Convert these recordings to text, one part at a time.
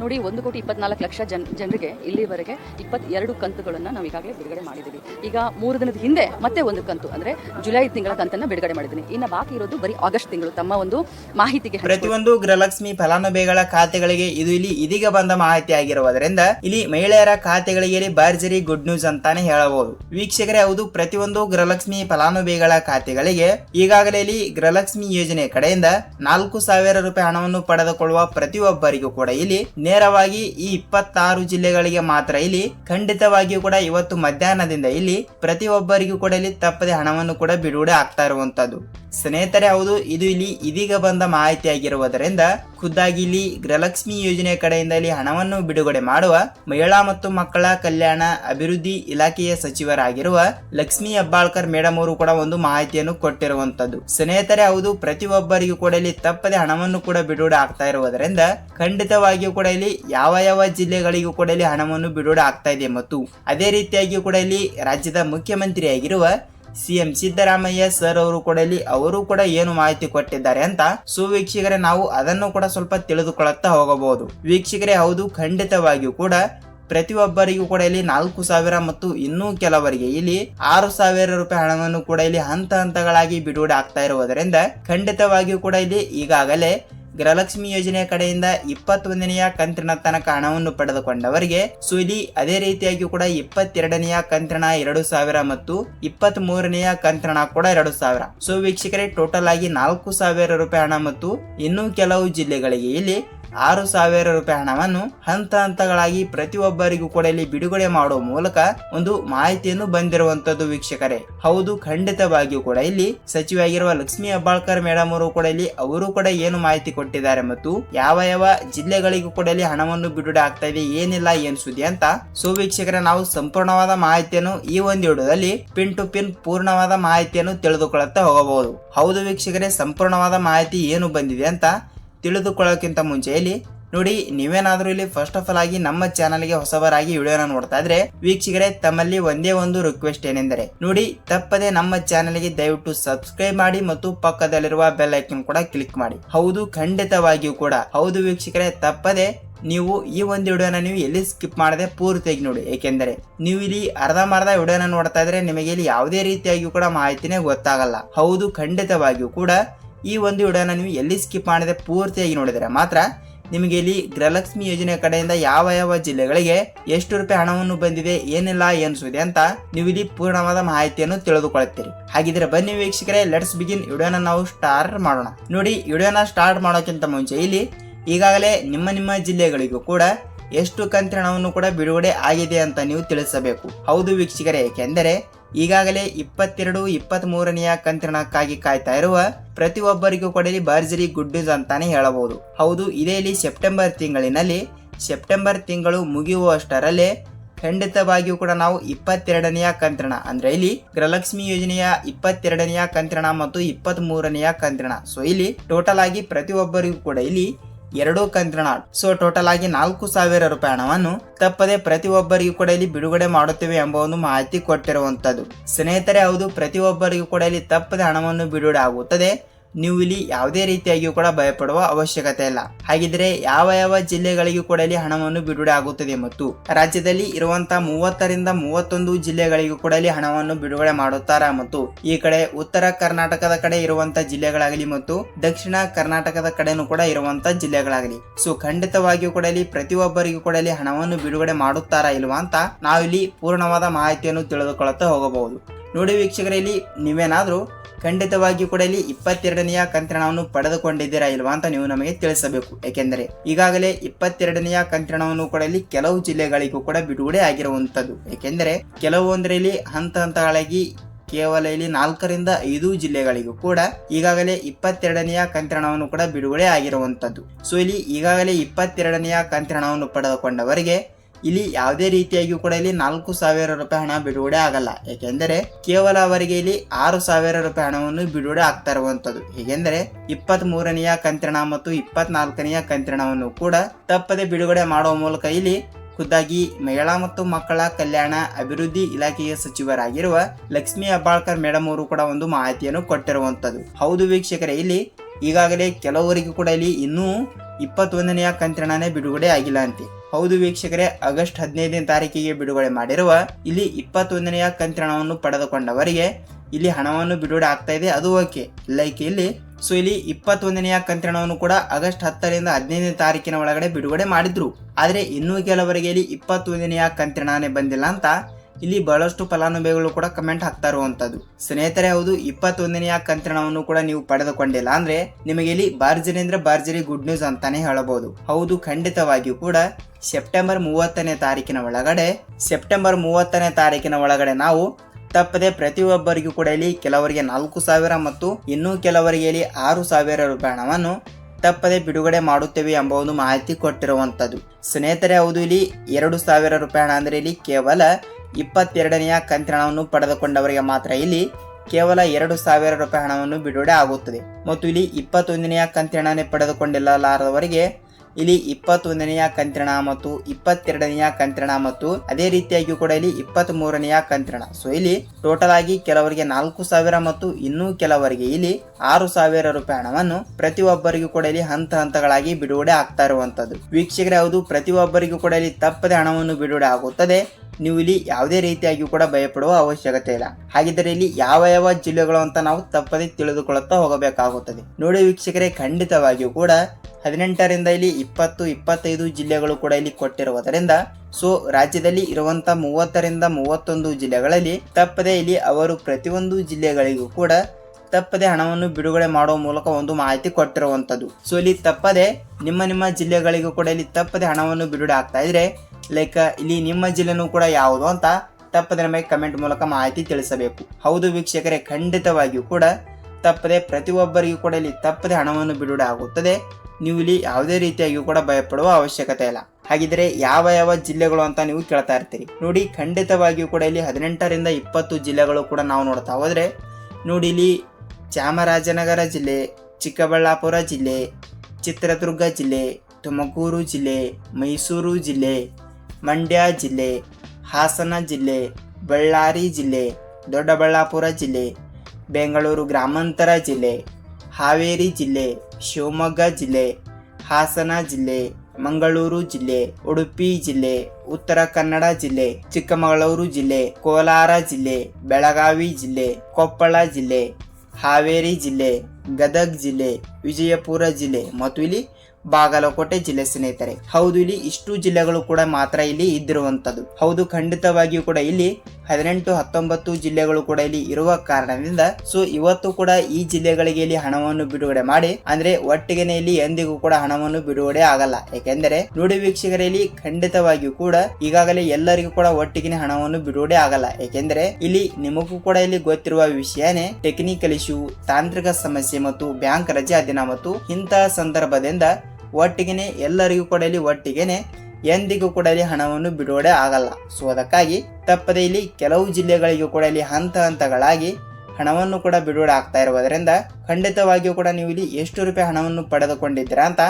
ನೋಡಿ, ಒಂದು ಕೋಟಿ ಇಪ್ಪತ್ನಾಲ್ಕು ಲಕ್ಷ ಜನ, ಜನರಿಗೆ ಇಲ್ಲಿವರೆಗೆ ಇಪ್ಪತ್ತೆರಡು ಕಂತುಗಳನ್ನು ನಾವು ಈಗಾಗಲೇ ಬಿಡುಗಡೆ ಮಾಡಿದ್ದೀವಿ ಈಗ ಮೂರು ದಿನದ ಹಿಂದೆ ಮತ್ತೆ ಒಂದು ಕಂತು, ಅಂದರೆ ಜುಲೈ ತಿಂಗಳ ಕಂತನ್ನು ಬಿಡುಗಡೆ ಮಾಡಿದ್ದೀನಿ ಇನ್ನು ಬಾಕಿ ಇರೋದು ಬರೀ ಆಗಸ್ಟ್ ತಿಂಗಳು. ತಮ್ಮ ಒಂದು ಮಾಹಿತಿಗೆ. ಪ್ರತಿಯೊಂದು ಗೃಹಲಕ್ಷ್ಮಿ ಫಲಾನುಭವಿಗಳ ಖಾತೆಗಳಿಗೆ ಇದು ಇಲ್ಲಿ ಇದೀಗ ಬಂದ ಮಾಹಿತಿ ಆಗಿರುವುದರಿಂದ ಇಲ್ಲಿ ಮಹಿಳೆಯರ ಖಾತೆಗಳಿಗೆ ಭರ್ಜರಿ ಗುಡ್ ನ್ಯೂಸ್ ಅಂತಾನೆ ಹೇಳಬಹುದು. ವೀಕ್ಷಕರೇ, ಹೌದು, ಪ್ರತಿಯೊಂದು ಗೃಹಲಕ್ಷ್ಮಿ ಫಲಾನುಭವಿಗಳ ಖಾತೆಗಳಿಗೆ ಈಗಾಗಲೇ ಇಲ್ಲಿ ಗೃಹಲಕ್ಷ್ಮಿ ಯೋಜನೆ ಕಡೆಯಿಂದ ನಾಲ್ಕು ಸಾವಿರ ರೂಪಾಯಿ ಹಣವನ್ನು ಪಡೆದುಕೊಳ್ಳುವ ಪ್ರತಿಯೊಬ್ಬರಿಗೂ ಕೂಡ ಇಲ್ಲಿ ನೇರವಾಗಿ ಈ ಇಪ್ಪತ್ತಾರು ಜಿಲ್ಲೆಗಳಿಗೆ ಮಾತ್ರ. ಇಲ್ಲಿ ಖಂಡಿತವಾಗಿಯೂ ಕೂಡ ಇವತ್ತು ಮಧ್ಯಾಹ್ನದಿಂದ ಇಲ್ಲಿ ಪ್ರತಿಯೊಬ್ಬರಿಗೂ ಕೂಡ ಇಲ್ಲಿ ತಪ್ಪದೆ ಹಣವನ್ನು ಕೂಡ ಬಿಡುಗಡೆ ಆಗ್ತಾ ಇರುವಂತದ್ದು ಸ್ನೇಹಿತರೆ, ಹೌದು, ಇದು ಇಲ್ಲಿ ಇದೀಗ ಬಂದ ಮಾಹಿತಿ ಆಗಿರುವುದರಿಂದ ಖುದ್ದಾಗಿ ಇಲ್ಲಿ ಗೃಹಲಕ್ಷ್ಮಿ ಯೋಜನೆ ಕಡೆಯಿಂದ ಇಲ್ಲಿ ಹಣವನ್ನು ಬಿಡುಗಡೆ ಮಾಡುವ ಮಹಿಳಾ ಮತ್ತು ಮಕ್ಕಳ ಕಲ್ಯಾಣ ಅಭಿವೃದ್ಧಿ ಇಲಾಖೆಯ ಸಚಿವರಾಗಿರುವ ಲಕ್ಷ್ಮಿ ಹೆಬ್ಬಾಳ್ಕರ್ ಮೇಡಮ್ ಅವರು ಕೂಡ ಒಂದು ಮಾಹಿತಿಯನ್ನು ಕೊಟ್ಟಿರುವಂತದ್ದು ಸ್ನೇಹಿತರೆ, ಹೌದು ಪ್ರತಿಯೊಬ್ಬರಿಗೂ ಕೂಡ ಇಲ್ಲಿ ತಪ್ಪದೆ ಹಣವನ್ನು ಕೂಡ ಬಿಡುಗಡೆ ಆಗ್ತಾ ಇರುವುದರಿಂದ ಖಂಡಿತವಾಗಿಯೂ ಕೂಡ ಇಲ್ಲಿ ಯಾವ ಯಾವ ಜಿಲ್ಲೆಗಳಿಗೂ ಕೂಡ ಇಲ್ಲಿ ಹಣವನ್ನು ಬಿಡುಗಡೆ ಆಗ್ತಾ ಇದೆ ಮತ್ತು ಅದೇ ರೀತಿಯಾಗಿ ಕೂಡ ಇಲ್ಲಿ ರಾಜ್ಯದ ಮುಖ್ಯಮಂತ್ರಿಯಾಗಿರುವ ಸಿಎಂ ಸಿದ್ದರಾಮಯ್ಯ ಸರ್ ಅವರು ಕೂಡ ಇಲ್ಲಿ ಅವರು ಕೂಡ ಏನು ಮಾಹಿತಿ ಕೊಟ್ಟಿದ್ದಾರೆ ಅಂತ ಸೊ ವೀಕ್ಷಕರೇ ನಾವು ಅದನ್ನು ಕೂಡ ಸ್ವಲ್ಪ ತಿಳಿದುಕೊಳ್ಳುತ್ತಾ ಹೋಗಬಹುದು. ವೀಕ್ಷಕರೇ, ಹೌದು, ಖಂಡಿತವಾಗಿಯೂ ಕೂಡ ಪ್ರತಿಯೊಬ್ಬರಿಗೂ ಕೂಡ ಇಲ್ಲಿ ನಾಲ್ಕು ಸಾವಿರ ಮತ್ತು ಇನ್ನೂ ಕೆಲವರಿಗೆ ಇಲ್ಲಿ ಆರು ಸಾವಿರ ರೂಪಾಯಿ ಹಣವನ್ನು ಕೂಡ ಇಲ್ಲಿ ಹಂತ ಹಂತಗಳಾಗಿ ಬಿಡುಗಡೆ ಆಗ್ತಾ ಇರುವುದರಿಂದ ಖಂಡಿತವಾಗಿಯೂ ಕೂಡ ಇಲ್ಲಿ ಈಗಾಗಲೇ ಗೃಹಲಕ್ಷ್ಮಿ ಯೋಜನೆಯ ಕಡೆಯಿಂದ ಇಪ್ಪತ್ತೊಂದನೆಯ ಕಂತಿನ ತನಕ ಹಣವನ್ನು ಪಡೆದುಕೊಂಡವರಿಗೆ ಸೊ ಇಲ್ಲಿ ಅದೇ ರೀತಿಯಾಗಿ ಕೂಡ ಇಪ್ಪತ್ತೆರಡನೆಯ ಕಂತಿನ ಎರಡು ಸಾವಿರ ಮತ್ತು ಇಪ್ಪತ್ತ್ ಮೂರನೆಯ ಕಂತಿನ ಕೂಡ ಎರಡು ಸಾವಿರ. ಸೊ ವೀಕ್ಷಕರೇ, ಟೋಟಲ್ ಆಗಿ ನಾಲ್ಕು ಸಾವಿರ ರೂಪಾಯಿ ಹಣ ಮತ್ತು ಇನ್ನೂ ಕೆಲವು ಜಿಲ್ಲೆಗಳಿಗೆ ಇಲ್ಲಿ ಆರು ಸಾವಿರ ರೂಪಾಯಿ ಹಣವನ್ನು ಹಂತ ಹಂತಗಳಾಗಿ ಪ್ರತಿಯೊಬ್ಬರಿಗೂ ಕೂಡ ಇಲ್ಲಿ ಬಿಡುಗಡೆ ಮಾಡುವ ಮೂಲಕ ಒಂದು ಮಾಹಿತಿಯನ್ನು ಬಂದಿರುವಂತದ್ದು ವೀಕ್ಷಕರೇ. ಹೌದು, ಖಂಡಿತವಾಗಿಯೂ ಕೂಡ ಇಲ್ಲಿ ಸಚಿವೆಯಾಗಿರುವ ಲಕ್ಷ್ಮೀ ಅಬ್ಬಾಳ್ಕರ್ ಮೇಡಮ್ ಅವರು ಕೂಡ ಇಲ್ಲಿ ಅವರು ಕೂಡ ಏನು ಮಾಹಿತಿ ಕೊಟ್ಟಿದ್ದಾರೆ ಮತ್ತು ಯಾವ ಯಾವ ಜಿಲ್ಲೆಗಳಿಗೂ ಕೂಡ ಇಲ್ಲಿ ಹಣವನ್ನು ಬಿಡುಗಡೆ ಆಗ್ತಾ ಇದೆ, ಏನಿಲ್ಲ, ಏನ್ ಸುದ್ದಿ ಅಂತ. ಸೊ ವೀಕ್ಷಕರೇ, ನಾವು ಸಂಪೂರ್ಣವಾದ ಮಾಹಿತಿಯನ್ನು ಈ ಒಂದು ವಿಡಿಯೋದಲ್ಲಿ ಪಿನ್ ಟು ಪಿನ್ ಪೂರ್ಣವಾದ ಮಾಹಿತಿಯನ್ನು ತಿಳಿದುಕೊಳ್ಳುತ್ತಾ ಹೋಗಬಹುದು. ಹೌದು ವೀಕ್ಷಕರೇ, ಸಂಪೂರ್ಣವಾದ ಮಾಹಿತಿ ಏನು ಬಂದಿದೆ ಅಂತ ತಿಳಿದುಕೊಳ್ಳೋಕ್ಕಿಂತ ಮುಂಚೆ ಇಲ್ಲಿ ನೋಡಿ, ನೀವೇನಾದ್ರೂ ಇಲ್ಲಿ ಫಸ್ಟ್ ಆಫ್ ಆಲ್ ಆಗಿ ನಮ್ಮ ಚಾನಲ್ಗೆ ಹೊಸಬರಾಗಿ ವಿಡಿಯೋನ ನೋಡ್ತಾ ಇದ್ರೆ ವೀಕ್ಷಕರೇ, ತಮ್ಮಲ್ಲಿ ಒಂದೇ ಒಂದು ರಿಕ್ವೆಸ್ಟ್ ಏನೆಂದರೆ ನೋಡಿ, ತಪ್ಪದೆ ನಮ್ಮ ಚಾನಲ್ಗೆ ದಯವಿಟ್ಟು ಸಬ್ಸ್ಕ್ರೈಬ್ ಮಾಡಿ ಮತ್ತು ಪಕ್ಕದಲ್ಲಿರುವ ಬೆಲ್ ಐಕನ್ ಕೂಡ ಕ್ಲಿಕ್ ಮಾಡಿ. ಹೌದು, ಖಂಡಿತವಾಗಿಯೂ ಕೂಡ. ಹೌದು ವೀಕ್ಷಕರೇ, ತಪ್ಪದೆ ನೀವು ಈ ಒಂದು ವಿಡಿಯೋನ ನೀವು ಎಲ್ಲಿ ಸ್ಕಿಪ್ ಮಾಡದೆ ಪೂರ್ತಿಯಾಗಿ ನೋಡಿ. ಏಕೆಂದರೆ ನೀವು ಇಲ್ಲಿ ಅರ್ಧಂಬರ್ಧ ವಿಡಿಯೋನ ನೋಡ್ತಾ ಇದ್ರೆ ನಿಮಗೆ ಇಲ್ಲಿ ಯಾವುದೇ ರೀತಿಯಾಗಿಯೂ ಕೂಡ ಮಾಹಿತಿನೇ ಗೊತ್ತಾಗಲ್ಲ. ಹೌದು, ಖಂಡಿತವಾಗಿಯೂ ಕೂಡ. ಈ ಒಂದು ವಿಡಿಯೋನ ನೀವು ಎಲ್ಲಿ ಸ್ಕಿಪ್ ಮಾಡದೆ ಪೂರ್ತಿಯಾಗಿ ನೋಡಿದರೆ ಮಾತ್ರ ನಿಮಗೆ ಇಲ್ಲಿ ಗೃಹಲಕ್ಷ್ಮಿ ಯೋಜನೆ ಕಡೆಯಿಂದ ಯಾವ ಯಾವ ಜಿಲ್ಲೆಗಳಿಗೆ ಎಷ್ಟು ರೂಪಾಯಿ ಹಣವನ್ನು ಬಂದಿದೆ, ಏನಿಲ್ಲ ಏನಿಸುತ್ತೆ ಅಂತ ನೀವು ಇಲ್ಲಿ ಪೂರ್ಣವಾದ ಮಾಹಿತಿಯನ್ನು ತಿಳಿದುಕೊಳ್ಳುತ್ತೀರಿ. ಹಾಗಿದ್ರೆ ಬನ್ನಿ ವೀಕ್ಷಕರೇ ಲೆಟ್ಸ್ ಬಿಗಿನ್ ವಿಡಿಯೋನ ನಾವು ಸ್ಟಾರ್ಟ್ ಮಾಡೋಣ. ನೋಡಿ, ವಿಡಿಯೋನ ಸ್ಟಾರ್ಟ್ ಮಾಡೋಕ್ಕಿಂತ ಮುಂಚೆ ಇಲ್ಲಿ ಈಗಾಗಲೇ ನಿಮ್ಮ ನಿಮ್ಮ ಜಿಲ್ಲೆಗಳಿಗೂ ಕೂಡ ಎಷ್ಟು ಕಂತಿನ ಹಣವನ್ನು ಕೂಡ ಬಿಡುಗಡೆ ಆಗಿದೆ ಅಂತ ನೀವು ತಿಳಿಸಬೇಕು. ಹೌದು ವೀಕ್ಷಕರೇ, ಏಕೆಂದರೆ ಈಗಾಗಲೇ ಇಪ್ಪತ್ತೆರಡು ಇಪ್ಪತ್ತ್ ಮೂರನೆಯ ಕಂತಿನಕ್ಕಾಗಿ ಕಾಯ್ತಾ ಇರುವ ಪ್ರತಿಯೊಬ್ಬರಿಗೂ ಕೂಡ ಇಲ್ಲಿ ಭರ್ಜರಿ ಗುಡ್ ನ್ಯೂಸ್ ಅಂತಾನೆ ಹೇಳಬಹುದು. ಹೌದು, ಇದೇ ಇಲ್ಲಿ ಸೆಪ್ಟೆಂಬರ್ ತಿಂಗಳಿನಲ್ಲಿ. ಸೆಪ್ಟೆಂಬರ್ ತಿಂಗಳು ಮುಗಿಯುವಷ್ಟರಲ್ಲೇ ಖಂಡಿತವಾಗಿಯೂ ಕೂಡ ನಾವು ಇಪ್ಪತ್ತೆರಡನೆಯ ಕಂತ್ರಣ, ಅಂದ್ರೆ ಇಲ್ಲಿ ಗೃಹಲಕ್ಷ್ಮಿ ಯೋಜನೆಯ ಇಪ್ಪತ್ತೆರಡನೆಯ ಕಂತ್ರಣ ಮತ್ತು ಇಪ್ಪತ್ತ್ ಮೂರನೆಯ ಕಂತ್ರಣ. ಸೊ ಇಲ್ಲಿ ಟೋಟಲ್ ಆಗಿ ಪ್ರತಿಯೊಬ್ಬರಿಗೂ ಕೂಡ ಇಲ್ಲಿ ಎರಡು ಕಂತ್ರಣ ಸೊ ಟೋಟಲ್ ಆಗಿ ನಾಲ್ಕು ಸಾವಿರ ರೂಪಾಯಿ ಹಣವನ್ನು ತಪ್ಪದೆ ಪ್ರತಿಯೊಬ್ಬರಿಗೂ ಕೂಡ ಇಲ್ಲಿ ಬಿಡುಗಡೆ ಮಾಡುತ್ತೇವೆ ಎಂಬ ಒಂದು ಮಾಹಿತಿ ಕೊಟ್ಟಿರುವಂತದ್ದು. ಸ್ನೇಹಿತರೆ, ಹೌದು, ಪ್ರತಿಯೊಬ್ಬರಿಗೂ ಕೂಡ ಇಲ್ಲಿ ತಪ್ಪದೆ ಹಣವನ್ನು ಬಿಡುಗಡೆ ಆಗುತ್ತದೆ. ನೀವು ಇಲ್ಲಿ ಯಾವುದೇ ರೀತಿಯಾಗಿಯೂ ಕೂಡ ಭಯಪಡುವ ಅವಶ್ಯಕತೆ ಇಲ್ಲ. ಹಾಗಿದ್ರೆ ಯಾವ ಯಾವ ಜಿಲ್ಲೆಗಳಿಗೂ ಕೂಡ ಇಲ್ಲಿ ಹಣವನ್ನು ಬಿಡುಗಡೆ ಆಗುತ್ತದೆ ಮತ್ತು ರಾಜ್ಯದಲ್ಲಿ ಇರುವಂತಹ ಮೂವತ್ತರಿಂದ ಮೂವತ್ತೊಂದು ಜಿಲ್ಲೆಗಳಿಗೂ ಕೂಡ ಇಲ್ಲಿ ಹಣವನ್ನು ಬಿಡುಗಡೆ ಮಾಡುತ್ತಾರೆ ಮತ್ತು ಈ ಕಡೆ ಉತ್ತರ ಕರ್ನಾಟಕದ ಕಡೆ ಇರುವಂತಹ ಜಿಲ್ಲೆಗಳಾಗಲಿ ಮತ್ತು ದಕ್ಷಿಣ ಕರ್ನಾಟಕದ ಕಡೆನೂ ಕೂಡ ಇರುವಂತಹ ಜಿಲ್ಲೆಗಳಾಗಲಿ. ಸೊ ಖಂಡಿತವಾಗಿಯೂ ಕೂಡ ಇಲ್ಲಿ ಪ್ರತಿಯೊಬ್ಬರಿಗೂ ಕೂಡ ಇಲ್ಲಿ ಹಣವನ್ನು ಬಿಡುಗಡೆ ಮಾಡುತ್ತಾರಾ ಇಲ್ವಾ ಅಂತ ನಾವಿಲ್ಲಿ ಪೂರ್ಣವಾದ ಮಾಹಿತಿಯನ್ನು ತಿಳಿದುಕೊಳ್ಳುತ್ತಾ ಹೋಗಬಹುದು. ನೋಡಿ ವೀಕ್ಷಕರಲ್ಲಿ ನೀವೇನಾದರೂ ನೀವೇನಾದ್ರೂ ಖಂಡಿತವಾಗಿಯೂ ಕೂಡ ಇಲ್ಲಿ ಇಪ್ಪತ್ತೆರಡನೆಯ ಕಂತ್ರಣವನ್ನು ಪಡೆದುಕೊಂಡಿದ್ದೀರಾ ಇಲ್ವಾ ಅಂತ ನೀವು ನಮಗೆ ತಿಳಿಸಬೇಕು. ಏಕೆಂದರೆ ಈಗಾಗಲೇ ಇಪ್ಪತ್ತೆರಡನೆಯ ಕಂತ್ರಣವನ್ನು ಕೂಡ ಇಲ್ಲಿ ಕೆಲವು ಜಿಲ್ಲೆಗಳಿಗೂ ಕೂಡ ಬಿಡುಗಡೆ ಆಗಿರುವಂತದ್ದು ಏಕೆಂದರೆ ಕೆಲವೊಂದರಲ್ಲಿ ಹಂತ ಹಂತಗಳಾಗಿ ಕೇವಲ ಇಲ್ಲಿ ನಾಲ್ಕರಿಂದ ಐದು ಜಿಲ್ಲೆಗಳಿಗೂ ಕೂಡ ಈಗಾಗಲೇ ಇಪ್ಪತ್ತೆರಡನೆಯ ಕಂತ್ರಣವನ್ನು ಕೂಡ ಬಿಡುಗಡೆ ಆಗಿರುವಂತದ್ದು ಸೊ ಇಲ್ಲಿ ಈಗಾಗಲೇ ಇಪ್ಪತ್ತೆರಡನೆಯ ಕಂತ್ರಣವನ್ನು ಪಡೆದುಕೊಂಡವರಿಗೆ ಇಲ್ಲಿ ಯಾವುದೇ ರೀತಿಯಾಗಿಯೂ ಕೂಡ ಇಲ್ಲಿ ನಾಲ್ಕು ಸಾವಿರ ರೂಪಾಯಿ ಹಣ ಬಿಡುಗಡೆ ಆಗಲ್ಲ. ಏಕೆಂದರೆ ಕೇವಲ ಅವರಿಗೆ ಇಲ್ಲಿ ಆರು ಸಾವಿರ ರೂಪಾಯಿ ಹಣವನ್ನು ಬಿಡುಗಡೆ ಆಗ್ತಾ ಇರುವಂತದ್ದು ಹೇಗೆಂದರೆ ಇಪ್ಪತ್ತ್ ಮೂರನೆಯ ಕಂತ್ರಣ ಮತ್ತು ಇಪ್ಪತ್ನಾಲ್ಕನೆಯ ಕಂತ್ರಣವನ್ನು ಕೂಡ ತಪ್ಪದೆ ಬಿಡುಗಡೆ ಮಾಡುವ ಮೂಲಕ ಇಲ್ಲಿ ಖುದ್ದಾಗಿ ಮಹಿಳಾ ಮತ್ತು ಮಕ್ಕಳ ಕಲ್ಯಾಣ ಅಭಿವೃದ್ಧಿ ಇಲಾಖೆಯ ಸಚಿವರಾಗಿರುವ ಲಕ್ಷ್ಮೀ ಅಬ್ಬಾಳ್ಕರ್ ಮೇಡಮ್ ಅವರು ಕೂಡ ಒಂದು ಮಾಹಿತಿಯನ್ನು ಕೊಟ್ಟಿರುವಂತದ್ದು ಹೌದು ವೀಕ್ಷಕರೇ, ಇಲ್ಲಿ ಈಗಾಗಲೇ ಕೆಲವರಿಗೂ ಕೂಡ ಇಲ್ಲಿ ಇನ್ನೂ ಇಪ್ಪತ್ತೊಂದನೆಯ ಕಂತ್ರಣನೇ ಬಿಡುಗಡೆ ಆಗಿಲ್ಲ ಅಂತೆ. ಹೌದು ವೀಕ್ಷಕರೇ, ಆಗಸ್ಟ್ ಹದಿನೈದನೇ ತಾರೀಕಿಗೆ ಬಿಡುಗಡೆ ಮಾಡಿರುವ ಇಲ್ಲಿ ಇಪ್ಪತ್ತೊಂದನೆಯ ಕಂತ್ರಣವನ್ನು ಪಡೆದುಕೊಂಡವರಿಗೆ ಇಲ್ಲಿ ಹಣವನ್ನು ಬಿಡುಗಡೆ ಆಗ್ತಾ ಇದೆ. ಅದು ಓಕೆ. ಲೈಕ್ ಇಲ್ಲಿ. ಸೊ ಇಲ್ಲಿ ಇಪ್ಪತ್ತೊಂದನೆಯ ಕಂತ್ರಣವನ್ನು ಕೂಡ ಆಗಸ್ಟ್ ಹತ್ತರಿಂದ ಹದಿನೈದನೇ ತಾರೀಕಿನ ಒಳಗಡೆ ಬಿಡುಗಡೆ ಮಾಡಿದ್ರು. ಆದರೆ ಇನ್ನೂ ಕೆಲವರಿಗೆ ಇಲ್ಲಿ ಇಪ್ಪತ್ತೊಂದನೆಯ ಕಂತಿನೇ ಬಂದಿಲ್ಲ ಅಂತ ಇಲ್ಲಿ ಬಹಳಷ್ಟು ಫಲಾನುಭವಿಗಳು ಕೂಡ ಕಮೆಂಟ್ ಹಾಕ್ತಾ ಇರುವಂತದ್ದು. ಸ್ನೇಹಿತರೆ, ಹೌದು, ಇಪ್ಪತ್ತೊಂದನೆಯ ಕಂತ್ರಣವನ್ನು ಕೂಡ ನೀವು ಪಡೆದುಕೊಂಡಿಲ್ಲ ಅಂದ್ರೆ ನಿಮಗೆ ಇಲ್ಲಿ ಬಾರ್ಜರಿ ಅಂದ್ರೆ ಬಾರ್ಜರಿ ಗುಡ್ ನ್ಯೂಸ್ ಅಂತಾನೆ ಹೇಳಬಹುದು. ಹೌದು, ಖಂಡಿತವಾಗಿಯೂ ಕೂಡ ಸೆಪ್ಟೆಂಬರ್ ಮೂವತ್ತನೇ ತಾರೀಕಿನ ಒಳಗಡೆ, ಸೆಪ್ಟೆಂಬರ್ ಮೂವತ್ತನೇ ತಾರೀಕಿನ ಒಳಗಡೆ ನಾವು ತಪ್ಪದೆ ಪ್ರತಿಯೊಬ್ಬರಿಗೂ ಕೂಡ ಇಲ್ಲಿ ಕೆಲವರಿಗೆ ನಾಲ್ಕು ಸಾವಿರ ಮತ್ತು ಇನ್ನೂ ಕೆಲವರಿಗೆ ಇಲ್ಲಿ ಆರು ಸಾವಿರ ರೂಪಾಯಿ ಹಣವನ್ನು ತಪ್ಪದೆ ಬಿಡುಗಡೆ ಮಾಡುತ್ತೇವೆ ಎಂಬ ಒಂದು ಮಾಹಿತಿ ಕೊಟ್ಟಿರುವಂಥದ್ದು. ಸ್ನೇಹಿತರೆ, ಹೌದು, ಇಲ್ಲಿ ಎರಡು ಸಾವಿರ ರೂಪಾಯಿ ಹಣ ಅಂದರೆ ಇಲ್ಲಿ ಕೇವಲ ಇಪ್ಪತ್ತೆರಡನೆಯ ಕಂತಿನ ಹಣವನ್ನು ಪಡೆದುಕೊಂಡವರಿಗೆ ಮಾತ್ರ ಇಲ್ಲಿ ಕೇವಲ ಎರಡು ಸಾವಿರ ರೂಪಾಯಿ ಹಣವನ್ನು ಬಿಡುಗಡೆ ಆಗುತ್ತದೆ. ಮತ್ತು ಇಲ್ಲಿ ಇಪ್ಪತ್ತೊಂದನೆಯ ಕಂತಿನ ಪಡೆದುಕೊಂಡಿಲ್ಲಲಾರದವರಿಗೆ ಇಲ್ಲಿ ಇಪ್ಪತ್ತೊಂದನೆಯ ಕಂತ್ರಣ ಮತ್ತು ಇಪ್ಪತ್ತೆರಡನೆಯ ಕಂತ್ರಣ ಮತ್ತು ಅದೇ ರೀತಿಯಾಗಿ ಕೂಡ ಇಲ್ಲಿ ಇಪ್ಪತ್ತ್ ಮೂರನೆಯ ಕಂತ್ರಣ. ಸೊ ಇಲ್ಲಿ ಟೋಟಲ್ ಆಗಿ ಕೆಲವರಿಗೆ ನಾಲ್ಕು ಸಾವಿರ ಮತ್ತು ಇನ್ನೂ ಕೆಲವರಿಗೆ ಇಲ್ಲಿ ಆರು ಸಾವಿರ ರೂಪಾಯಿ ಹಣವನ್ನು ಪ್ರತಿಯೊಬ್ಬರಿಗೂ ಕೂಡ ಇಲ್ಲಿ ಹಂತ ಹಂತಗಳಾಗಿ ಬಿಡುಗಡೆ ಆಗ್ತಾ ಇರುವಂತದ್ದು. ವೀಕ್ಷಕರೇ, ಹೌದು, ಪ್ರತಿಯೊಬ್ಬರಿಗೂ ಕೂಡ ಇಲ್ಲಿ ತಪ್ಪದೆ ಹಣವನ್ನು ಬಿಡುಗಡೆ ಆಗುತ್ತದೆ. ನೀವು ಇಲ್ಲಿ ಯಾವುದೇ ರೀತಿಯಾಗಿ ಕೂಡ ಭಯಪಡುವ ಅವಶ್ಯಕತೆ ಇಲ್ಲ. ಹಾಗಿದ್ದರೆ ಇಲ್ಲಿ ಯಾವ ಯಾವ ಜಿಲ್ಲೆಗಳು ಅಂತ ನಾವು ತಪ್ಪದೆ ತಿಳಿದುಕೊಳ್ಳುತ್ತಾ ಹೋಗಬೇಕಾಗುತ್ತದೆ. ನೋಡಿ ವೀಕ್ಷಕರೇ, ಖಂಡಿತವಾಗಿಯೂ ಕೂಡ ಹದಿನೆಂಟರಿಂದ ಇಲ್ಲಿ ಇಪ್ಪತ್ತು, ಇಪ್ಪತ್ತೈದು ಜಿಲ್ಲೆಗಳು ಕೂಡ ಇಲ್ಲಿ ಕೊಟ್ಟಿರುವುದರಿಂದ, ಸೊ ರಾಜ್ಯದಲ್ಲಿ ಇರುವಂತ ಮೂವತ್ತರಿಂದ ಮೂವತ್ತೊಂದು ಜಿಲ್ಲೆಗಳಲ್ಲಿ ತಪ್ಪದೆ ಇಲ್ಲಿ ಅವರು ಪ್ರತಿಯೊಂದು ಜಿಲ್ಲೆಗಳಿಗೂ ಕೂಡ ತಪ್ಪದೆ ಹಣವನ್ನು ಬಿಡುಗಡೆ ಮಾಡುವ ಮೂಲಕ ಒಂದು ಮಾಹಿತಿ ಕೊಟ್ಟಿರುವಂತದ್ದು ಸೊ ಇಲ್ಲಿ ತಪ್ಪದೆ ನಿಮ್ಮ ನಿಮ್ಮ ಜಿಲ್ಲೆಗಳಿಗೂ ಕೂಡ ಇಲ್ಲಿ ತಪ್ಪದೆ ಹಣವನ್ನು ಬಿಡುಗಡೆ ಆಗ್ತಾ ಇದ್ರೆ ಲೈಕ್ ಇಲ್ಲಿ ನಿಮ್ಮ ಜಿಲ್ಲೆನೂ ಕೂಡ ಯಾವುದು ಅಂತ ತಪ್ಪದೆ ನಮಗೆ ಕಮೆಂಟ್ ಮೂಲಕ ಮಾಹಿತಿ ತಿಳಿಸಬೇಕು. ಹೌದು ವೀಕ್ಷಕರೇ, ಖಂಡಿತವಾಗಿಯೂ ಕೂಡ ತಪ್ಪದೆ ಪ್ರತಿಯೊಬ್ಬರಿಗೂ ಕೂಡ ಇಲ್ಲಿ ತಪ್ಪದೆ ಹಣವನ್ನು ಬಿಡುಗಡೆ ಆಗುತ್ತದೆ. ನೀವು ಇಲ್ಲಿ ಯಾವುದೇ ರೀತಿಯಾಗಿಯೂ ಕೂಡ ಭಯಪಡುವ ಅವಶ್ಯಕತೆ ಇಲ್ಲ. ಹಾಗಿದ್ರೆ ಯಾವ ಯಾವ ಜಿಲ್ಲೆಗಳು ಅಂತ ನೀವು ಕೇಳ್ತಾ ಇರ್ತೀರಿ. ನೋಡಿ, ಖಂಡಿತವಾಗಿಯೂ ಕೂಡ ಇಲ್ಲಿ ಹದಿನೆಂಟರಿಂದ ಇಪ್ಪತ್ತು ಜಿಲ್ಲೆಗಳು ಕೂಡ ನಾವು ನೋಡ್ತಾ ಹೋದ್ರೆ, ನೋಡಿ ಇಲ್ಲಿ ಚಾಮರಾಜನಗರ ಜಿಲ್ಲೆ, ಚಿಕ್ಕಬಳ್ಳಾಪುರ ಜಿಲ್ಲೆ, ಚಿತ್ರದುರ್ಗ ಜಿಲ್ಲೆ, ತುಮಕೂರು ಜಿಲ್ಲೆ, ಮೈಸೂರು ಜಿಲ್ಲೆ ಮಂಡ್ಯ ಜಿಲ್ಲೆ, ಹಾಸನ ಜಿಲ್ಲೆ, ಬಳ್ಳಾರಿ ಜಿಲ್ಲೆ, ದೊಡ್ಡಬಳ್ಳಾಪುರ ಜಿಲ್ಲೆ, ಬೆಂಗಳೂರು ಗ್ರಾಮಾಂತರ ಜಿಲ್ಲೆ, ಹಾವೇರಿ ಜಿಲ್ಲೆ, ಶಿವಮೊಗ್ಗ ಜಿಲ್ಲೆ, ಹಾಸನ ಜಿಲ್ಲೆ, ಮಂಗಳೂರು ಜಿಲ್ಲೆ, ಉಡುಪಿ ಜಿಲ್ಲೆ, ಉತ್ತರ ಕನ್ನಡ ಜಿಲ್ಲೆ, ಚಿಕ್ಕಮಗಳೂರು ಜಿಲ್ಲೆ, ಕೋಲಾರ ಜಿಲ್ಲೆ, ಬೆಳಗಾವಿ ಜಿಲ್ಲೆ, ಕೊಪ್ಪಳ ಜಿಲ್ಲೆ, ಹಾವೇರಿ ಜಿಲ್ಲೆ, ಗದಗ್ ಜಿಲ್ಲೆ. ವಿಜಯಪುರ ಜಿಲ್ಲೆ ಮತ್ತು ಇಲ್ಲಿ ಬಾಗಲಕೋಟೆ ಜಿಲ್ಲೆ ಸ್ನೇಹಿತರೆ. ಹೌದು, ಇಲ್ಲಿ ಇಷ್ಟು ಜಿಲ್ಲೆಗಳು ಕೂಡ ಮಾತ್ರ ಇಲ್ಲಿ ಇದ್ದಿರುವಂತದ್ದು ಹೌದು, ಖಂಡಿತವಾಗಿಯೂ ಕೂಡ ಇಲ್ಲಿ ಹದಿನೆಂಟು, ಹತ್ತೊಂಬತ್ತು ಜಿಲ್ಲೆಗಳು ಕೂಡ ಇಲ್ಲಿ ಇರುವ ಕಾರಣದಿಂದ ಸೊ, ಇವತ್ತು ಕೂಡ ಈ ಜಿಲ್ಲೆಗಳಿಗೆ ಇಲ್ಲಿ ಹಣವನ್ನು ಬಿಡುಗಡೆ ಮಾಡಿ, ಅಂದ್ರೆ ಒಟ್ಟಿಗೆನೆ ಇಲ್ಲಿ ಎಂದಿಗೂ ಕೂಡ ಹಣವನ್ನು ಬಿಡುಗಡೆ ಆಗಲ್ಲ. ಯಾಕೆಂದರೆ ನೋಡಿ ವೀಕ್ಷಕರಲ್ಲಿ ಖಂಡಿತವಾಗಿಯೂ ಕೂಡ ಈಗಾಗಲೇ ಎಲ್ಲರಿಗೂ ಕೂಡ ಒಟ್ಟಿಗೆ ಹಣವನ್ನು ಬಿಡುಗಡೆ ಆಗಲ್ಲ. ಯಾಕೆಂದ್ರೆ ಇಲ್ಲಿ ನಿಮಗೂ ಕೂಡ ಇಲ್ಲಿ ಗೊತ್ತಿರುವ ವಿಷಯನೇ ಟೆಕ್ನಿಕಲ್ ಇಶ್ಯೂ, ತಾಂತ್ರಿಕ ಸಮಸ್ಯೆ ಮತ್ತು ಬ್ಯಾಂಕ್ ರಜೆ ದಿನ ಮತ್ತು ಇಂತಹ ಸಂದರ್ಭದಿಂದ ಒಟ್ಟಿಗೆನೆ ಎಲ್ಲರಿಗೂ ಕೊಡಲಿ ಒಟ್ಟಿಗೆನೆ ಎಂದಿಗೂ ಕೂಡ ಹಣವನ್ನು ಬಿಡುಗಡೆ ಆಗಲ್ಲ. ಸೊ ಅದಕ್ಕಾಗಿ ತಪ್ಪದೆ ಇಲ್ಲಿ ಕೆಲವು ಜಿಲ್ಲೆಗಳಿಗೂ ಕೂಡ ಹಂತ ಹಂತಗಳಾಗಿ ಹಣವನ್ನು ಕೂಡ ಬಿಡುಗಡೆ ಆಗ್ತಾ ಇರುವುದರಿಂದ ಖಂಡಿತವಾಗಿಯೂ ಕೂಡ ನೀವು ಇಲ್ಲಿ ಎಷ್ಟು ರೂಪಾಯಿ ಹಣವನ್ನು ಪಡೆದುಕೊಂಡಿದ್ದೀರಾ ಅಂತ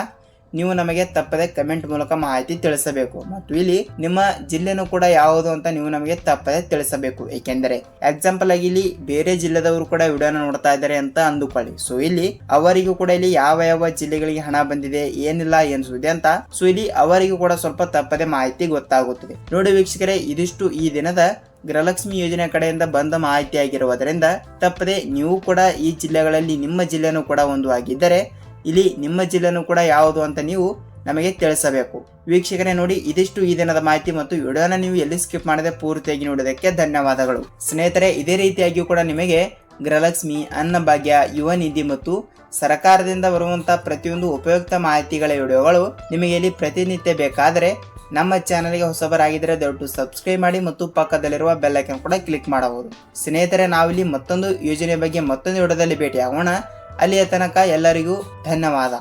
ನೀವು ನಮಗೆ ತಪ್ಪದೆ ಕಮೆಂಟ್ ಮೂಲಕ ಮಾಹಿತಿ ತಿಳಿಸಬೇಕು. ಮತ್ತು ಇಲ್ಲಿ ನಿಮ್ಮ ಜಿಲ್ಲೆನೂ ಕೂಡ ಯಾವುದು ಅಂತ ನೀವು ನಮಗೆ ತಪ್ಪದೆ ತಿಳಿಸಬೇಕು. ಏಕೆಂದರೆ ಎಕ್ಸಾಂಪಲ್ ಆಗಿ ಇಲ್ಲಿ ಬೇರೆ ಜಿಲ್ಲೆದವರು ಕೂಡ ವಿಡಿಯೋನ ನೋಡ್ತಾ ಇದ್ದಾರೆ ಅಂತ ಅಂದುಕೊಳ್ಳಿ. ಸೊ ಇಲ್ಲಿ ಅವರಿಗೂ ಕೂಡ ಇಲ್ಲಿ ಯಾವ ಯಾವ ಜಿಲ್ಲೆಗಳಿಗೆ ಹಣ ಬಂದಿದೆ, ಏನಿಲ್ಲ, ಏನ್ ಅಂತ. ಸೊ ಇಲ್ಲಿ ಅವರಿಗೂ ಕೂಡ ಸ್ವಲ್ಪ ತಪ್ಪದೆ ಮಾಹಿತಿ ಗೊತ್ತಾಗುತ್ತದೆ. ನೋಡಿ ವೀಕ್ಷಕರೇ, ಇದಿಷ್ಟು ಈ ದಿನದ ಗೃಹಲಕ್ಷ್ಮಿ ಯೋಜನೆ ಕಡೆಯಿಂದ ಬಂದ ಮಾಹಿತಿ ಆಗಿರುವುದರಿಂದ ತಪ್ಪದೆ ನೀವು ಕೂಡ ಈ ಜಿಲ್ಲೆಗಳಲ್ಲಿ ನಿಮ್ಮ ಜಿಲ್ಲೆನೂ ಕೂಡ ಒಂದು ಆಗಿದ್ದರೆ ಇಲ್ಲಿ ನಿಮ್ಮ ಜಿಲ್ಲೆನೂ ಕೂಡ ಯಾವುದು ಅಂತ ನೀವು ನಮಗೆ ತಿಳಿಸಬೇಕು. ವೀಕ್ಷಕರೇ ನೋಡಿ, ಇದಿಷ್ಟು ಈ ದಿನದ ಮಾಹಿತಿ ಮತ್ತು ವಿಡಿಯೋನ ನೀವು ಎಲ್ಲಿ ಸ್ಕಿಪ್ ಮಾಡದೆ ಪೂರ್ತಿಯಾಗಿ ನೋಡೋದಕ್ಕೆ ಧನ್ಯವಾದಗಳು. ಸ್ನೇಹಿತರೆ, ಇದೇ ರೀತಿಯಾಗಿಯೂ ಕೂಡ ನಿಮಗೆ ಗೃಹಲಕ್ಷ್ಮಿ, ಅನ್ನಭಾಗ್ಯ, ಯುವ ನಿಧಿ ಮತ್ತು ಸರ್ಕಾರದಿಂದ ಬರುವಂತಹ ಪ್ರತಿಯೊಂದು ಉಪಯುಕ್ತ ಮಾಹಿತಿಗಳ ವಿಡಿಯೋಗಳು ನಿಮಗೆ ಇಲ್ಲಿ ಪ್ರತಿನಿತ್ಯ ಬೇಕಾದರೆ ನಮ್ಮ ಚಾನೆಲ್ಗೆ ಹೊಸಬರಾಗಿದ್ದರೆ ದಯವಿಟ್ಟು ಸಬ್ಸ್ಕ್ರೈಬ್ ಮಾಡಿ ಮತ್ತು ಪಕ್ಕದಲ್ಲಿರುವ ಬೆಲ್ ಐಕನ್ ಕೂಡ ಕ್ಲಿಕ್ ಮಾಡಬಹುದು. ಸ್ನೇಹಿತರೆ, ನಾವಿಲ್ಲಿ ಮತ್ತೊಂದು ಯೋಜನೆ ಬಗ್ಗೆ ಮತ್ತೊಂದು ವಿಡಿಯೋದಲ್ಲಿ ಭೇಟಿಯಾಗೋಣ. ಅಲ್ಲಿಯ ತನಕ ಎಲ್ಲರಿಗೂ ಧನ್ಯವಾದ.